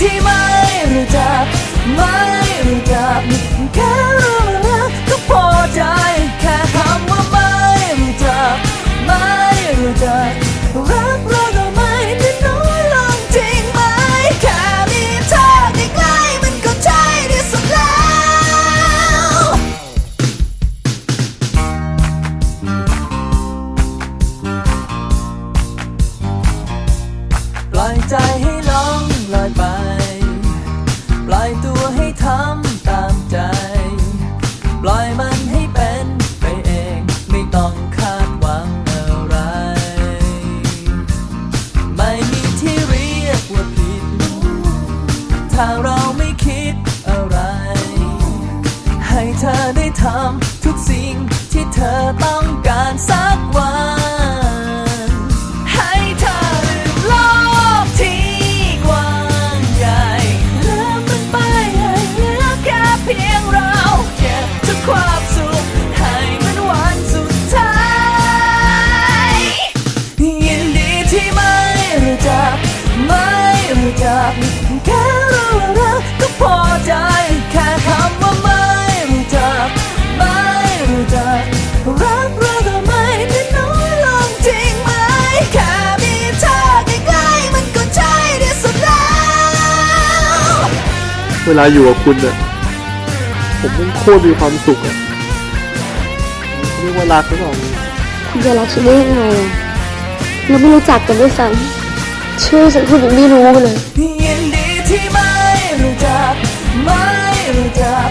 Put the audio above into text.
ที่ไม่รู้จัก ไม่รู้จักแค่รู้ว่ารักก็พอใจ แค่คำว่าไม่รู้จัก ไม่รู้จักรักเราก็ไม่ได้น้อยลงจริงไหม แค่มีเธอใกล้ๆมันก็ใช่ที่สุดแล้ว ปล่อยใจ ถ้าเราไม่คิดอะไร ให้เธอได้ทำทุกสิ่งที่เธอต้องการสักวัน เวลาอยู่กับคุณเนี่ยผมมันโคตรมีความสุขอะเรียกว่ารักหรือเปล่าคุณจะรักฉันได้ยังไงอะเราไม่รู้จักกันด้วยซ้ำชื่อฉันคุณยังไม่รู้เลยยินดีที่ไม่รู้จักไม่รู้จัก